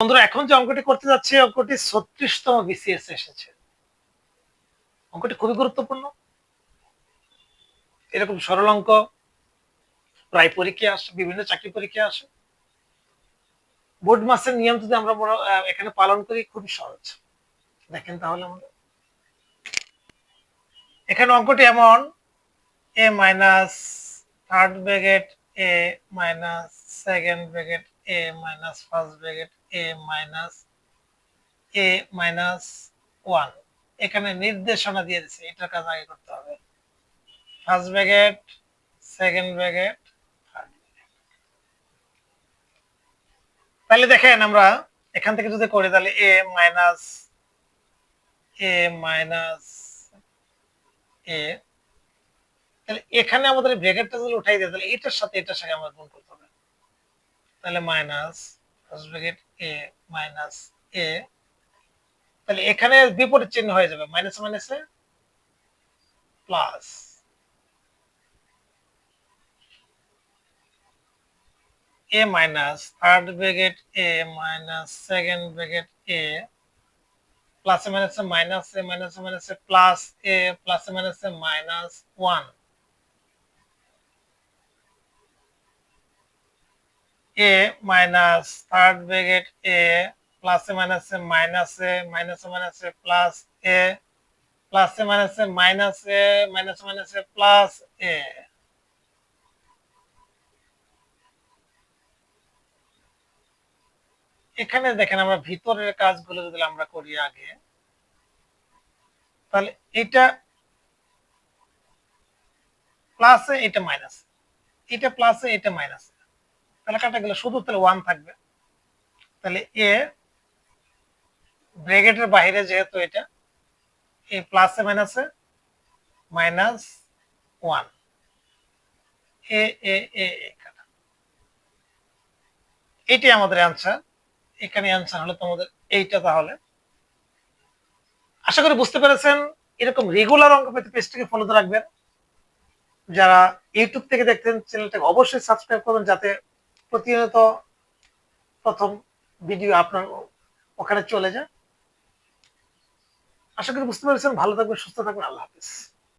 বন্ধুরা, এখন যে অঙ্কটি করতে যাচ্ছে, অঙ্কটি ছত্রিশতম বিসিএস এসেছে। অঙ্কটি খুবই গুরুত্বপূর্ণ। এরকম সরল অঙ্ক, প্রায় পরীক্ষা আসে, বিভিন্ন চাকরি পরীক্ষা আসে। বোর্ড মাসের নিয়ম যদি আমরা এখানে পালন করি, খুবই সহজ। দেখেন তাহলে আমরা এখানে অঙ্কটি এমন a minus third bracket a minus second bracket a minus first bracket a minus a minus one এখানে নির্দেশনা দিয়ে দিচ্ছে এটার কাজ আগে করতে হবে। ফার্স্ট ব্র্যাকেট সেকেন্ড ব্র্যাকেট তাহলে দেখেন আমরা এখান থেকে যদি করি, তাহলে এ মাইনাস এ মাইনাস এ তাহলে এখানে আমাদের ব্র্যাকেটটা যদি উঠাই দেয়, তাহলে এটার সাথে এটার সাথে আমরা গুণ করতে হবে। তাহলে minus first bracket a minus a তাহলে এখানে বিপরীত চিহ্ন হয়ে যাবে মাইনাস মাইনাসে plus a minus third bracket a minus second bracket a প্লাসে মাইনাসে মাইনাস এ মাইনাসে মাইনাসে প্লাস এ প্লাসে মাইনাসে minus one a minus third bracket a প্লাসে মাইনাসে মাইনাসে মাইনাসে মাইনাসে প্লাস এ প্লাসে মাইনাসে মাইনাসে মাইনাসে মাইনাসে প্লাস এ এখানে দেখেন আমরা ভিতরের কাজগুলো যদি আমরা করি আগে, তাহলে এটা প্লাসে এটা মাইনাস এটা প্লাসে এটা মাইনাস তাহলে কাটা গেলে শুধু তাহলে ওয়ান থাকবে। তাহলে এ ব্রেকেটের বাইরে যেহেতু এটা এই প্লাসে মাইনাসে মাইনাস ওয়ান এ এ এ এ কাটা। এটাই আমাদের অ্যান্সার এখানে অ্যান্সার হলো তোমাদের এইটা তাহলে। আশা করি বুঝতে পেরেছেন, এরকম রেগুলার অঙ্ক পেতে পেজটাকে ফলো রাখবেন। যারা ইউটিউব থেকে দেখতেন চ্যানেলটাকে অবশ্যই সাবস্ক্রাইব করবেন যাতে প্রতিনিয়ত প্রথম ভিডিও আপনার ওখানে চলে যায়। আশা করি বুঝতে পেরেছেন। ভালো থাকবেন, সুস্থ থাকবেন। আল্লাহ হাফিজ।